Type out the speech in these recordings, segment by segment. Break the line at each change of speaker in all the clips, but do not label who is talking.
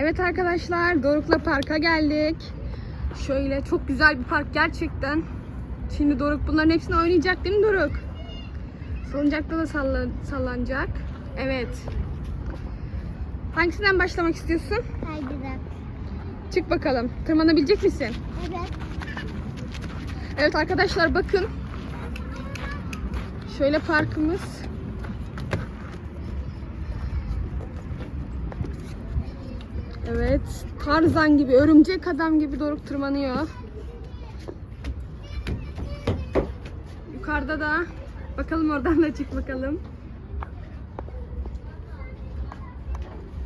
Evet arkadaşlar Doruk'la parka geldik. Şöyle çok güzel bir park gerçekten. Şimdi Doruk bunların hepsini oynayacak değil mi Doruk? Salıncakta da salla- sallanacak. Evet. Hangisinden başlamak istiyorsun?
Kaydırak.
Çık bakalım. Tırmanabilecek misin?
Evet.
Evet arkadaşlar bakın. Şöyle parkımız. Evet. Tarzan gibi, örümcek adam gibi Doruk tırmanıyor. Yukarıda da bakalım oradan da çık bakalım.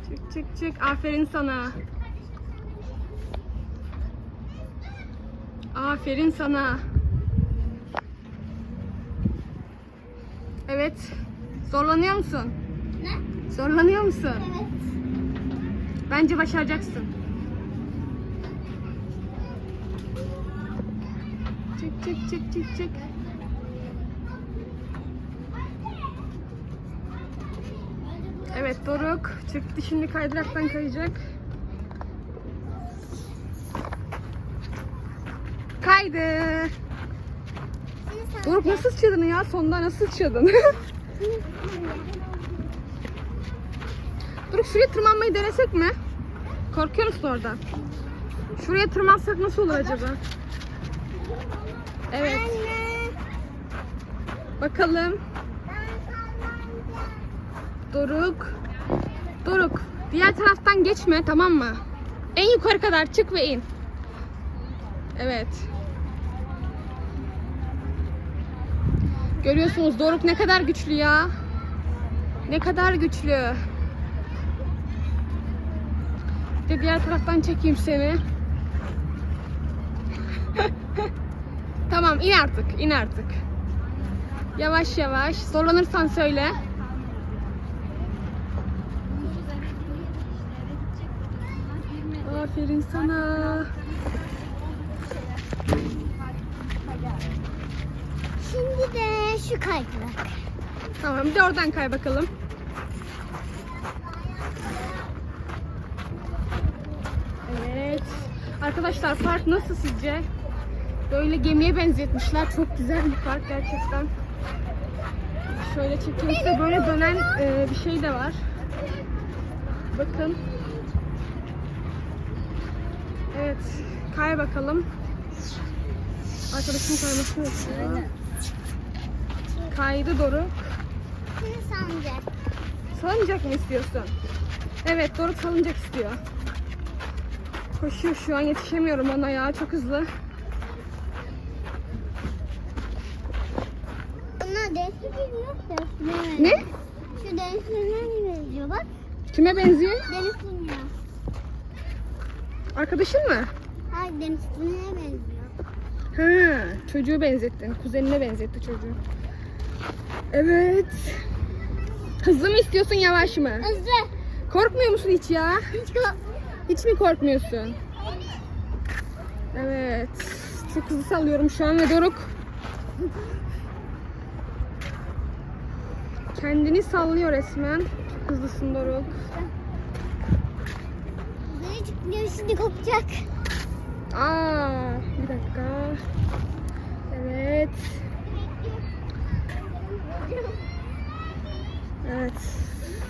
Çık çık çık. Aferin sana. Aferin sana. Evet. Zorlanıyor musun?
Ne?
Zorlanıyor musun?
Evet.
Bence başaracaksın. Çık çık çık çık çık. Evet Doruk çıktı şimdi kaydıraktan kayacak. Kaydı. Doruk nasıl sıçradın ya? Sonda nasıl sıçradın? Doruk şuraya tırmanmayı denesek mi? Korkuyor musun orada? Şuraya tırmansak nasıl olur acaba? Evet. Bakalım. Doruk. Doruk. Diğer taraftan geçme tamam mı? En yukarı kadar çık ve in. Evet. Görüyorsunuz Doruk ne kadar güçlü ya. Ne kadar güçlü. De diğer taraftan çekeyim seni. tamam in artık in artık. Yavaş yavaş. Zorlanırsan söyle. Aferin sana.
Şimdi de şu kaydırak.
Tamam bir de oradan kay bakalım. Evet. Arkadaşlar park nasıl sizce? Böyle gemiye benzetmişler. Çok güzel bir park gerçekten. Şöyle çekeyim size böyle dönen e, bir şey de var. Bakın. Evet. Kay bakalım. Arkadaşım kaymasını bekliyor. Kaydı Doruk.
Sancak.
Salıncak mı istiyorsun? Evet Doruk salıncak istiyor. Koşuyor şu an yetişemiyorum ona ya çok hızlı.
Ona deniz bilmiyor da.
Ne?
Şu filmine benziyor bak.
Kime benziyor?
Deniz.
Arkadaşın mı?
Hayır deniz benziyor.
Ha, çocuğu benzettin. Kuzenine benzetti çocuğu. Evet. Hızlı mı istiyorsun yavaş mı?
Hızlı.
Korkmuyor musun hiç ya?
Hiç ko-
Hiç mi korkmuyorsun? Evet. Çok hızlı sallıyorum şu an ve Doruk. Kendini sallıyor resmen. Çok hızlısın Doruk.
Çıkmıyor şimdi kopacak.
Aa, bir dakika. Evet. Evet.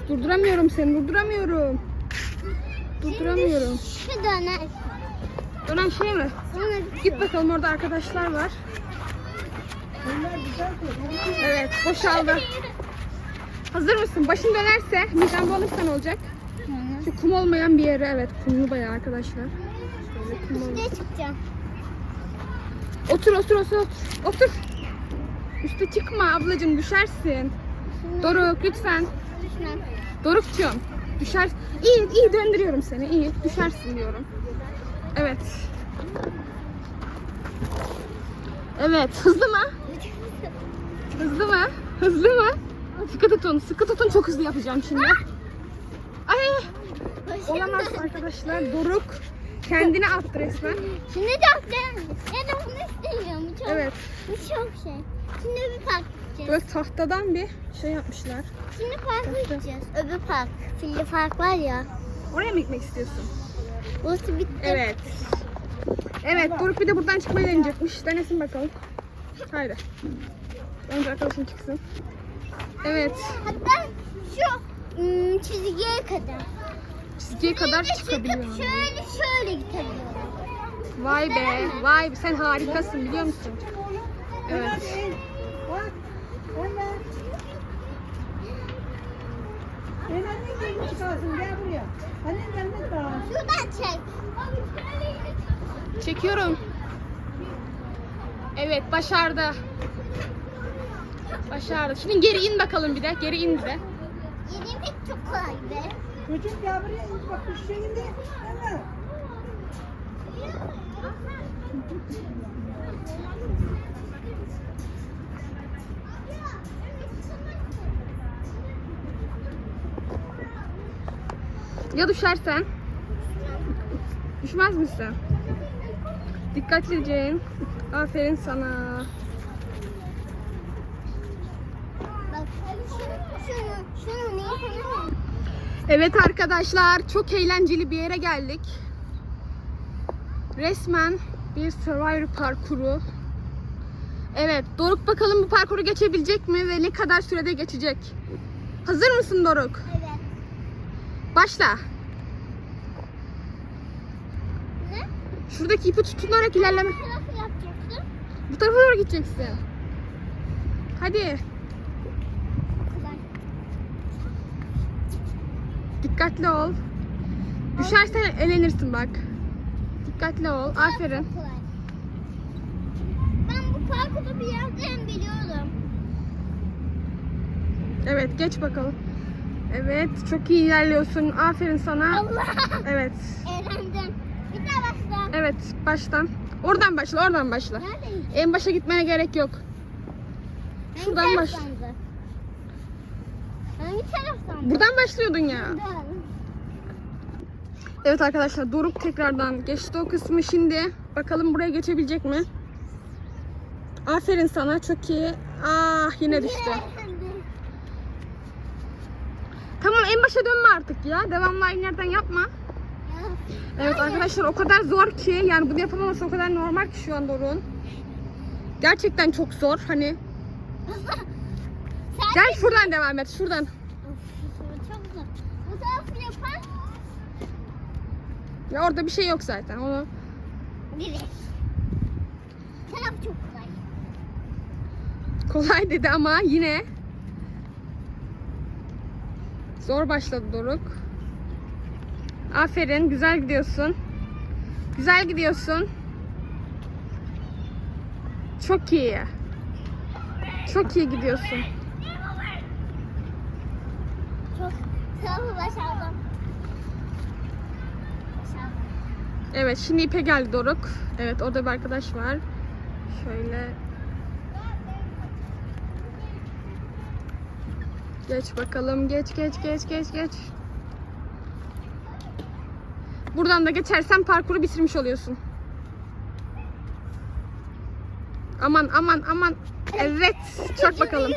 Durduramıyorum seni, durduramıyorum. Durduramıyorum.
Şu döner.
Dönen şey mi? Git bakalım orada arkadaşlar var. Evet, boşaldı. Hazır mısın? Başın dönerse, miden bulanırsa ne olacak? Şu kum olmayan bir yere, evet kumlu bayağı arkadaşlar.
Üstüne çıkacağım.
Otur otur otur otur. Otur. Üste çıkma ablacığım düşersin. Doruk lütfen. Dorukçum düşer. İyi iyi döndürüyorum seni iyi düşersin diyorum. Evet. Evet hızlı mı? Hızlı mı? Hızlı mı? Sıkı tutun sıkı tutun çok hızlı yapacağım şimdi. Ay olamaz arkadaşlar Doruk kendini attı resmen.
Şimdi çok güzel. Ya da bunu istemiyorum. Bu çok,
Evet
bu çok şey. Şimdi park gideceğiz.
Böyle tahtadan bir şey yapmışlar.
Şimdi parka gideceğiz. Öbür park. Filli park var ya.
Oraya mı gitmek istiyorsun?
Burası bitti.
Evet. Evet, Doruk bir de buradan çıkmayı deneyecekmiş. Denesin bakalım. Haydi. Önce arkadaşın çıksın. Evet,
Hatta şu ım, çizgiye kadar.
çizgiye kadar çıkabiliyor.
çıkıp şöyle şöyle gidebiliyorum.
Vay be, vay be. Sen harikasın biliyor musun? Evet.
Hemen ne gelmiş kalsın gel buraya. Annen yanına kal.
Şuradan çek.
Çekiyorum. Evet, başardı. Başardı. Şimdi geri in bakalım bir de. Geri in bir de.
Yemek çok kolay be.
Çocuk gel buraya. Bak düşeceğin de. Hemen.
Ya düşersen? Düşmez misin? Dikkatli Jane. Aferin sana Evet arkadaşlar çok eğlenceli bir yere geldik. Resmen bir Survivor parkuru. Evet Doruk bakalım bu parkuru geçebilecek mi ve ne kadar sürede geçecek? Hazır mısın Doruk?
Evet.
Başla.
Ne?
Şuradaki ipi tutunarak ilerleme.
Nasıl yapacaksın?
Bu tarafa doğru gideceksin. Hadi. Dikkatli ol. Düşersen elenirsin bak. Dikkatli ol. Aferin.
Ben bu parkuru bir yerden biliyorum.
Evet geç bakalım. Evet çok iyi ilerliyorsun. Aferin sana.
Allah!
Evet.
Eğlendim. Bir daha başla.
Evet baştan. Oradan başla oradan başla.
Neredeyim?
En başa gitmene gerek yok. Şuradan
Hangi
baş.
taraftandı? Hangi taraftan?
Buradan başlıyordun ya.
Buradan.
Evet arkadaşlar Doruk tekrardan geçti o kısmı şimdi. Bakalım buraya geçebilecek mi? Aferin sana çok iyi. Ah yine düştü. Tamam en başa dönme artık ya. Devamlı aynı yerden yapma.
Ya,
Evet arkadaşlar o kadar zor ki yani bunu yapamaması o kadar normal ki şu an Doruk'un. Gerçekten çok zor hani. Gel şuradan devam et şuradan.
Of, çok zor. Bu tarafı yapan
Ya orada bir şey yok zaten onu.
direkt. Taraf çok kolay.
Kolay dedi ama yine zor başladı Doruk. Aferin güzel gidiyorsun. Güzel gidiyorsun. Çok iyi. Çok iyi gidiyorsun.
Çok. Başardım.
Evet şimdi ipe geldi Doruk. Evet orada bir arkadaş var. Şöyle. Geç bakalım. Geç geç geç geç geç. Buradan da geçersen parkuru bitirmiş oluyorsun. Aman aman aman. Evet. Çak bakalım.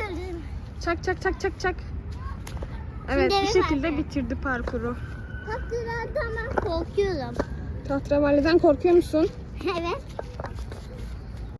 Çak çak çak çak çak. Evet bir şekilde bitirdi parkuru.
Ben korkuyorum.
Tahtravalli'den korkuyor musun?
Evet.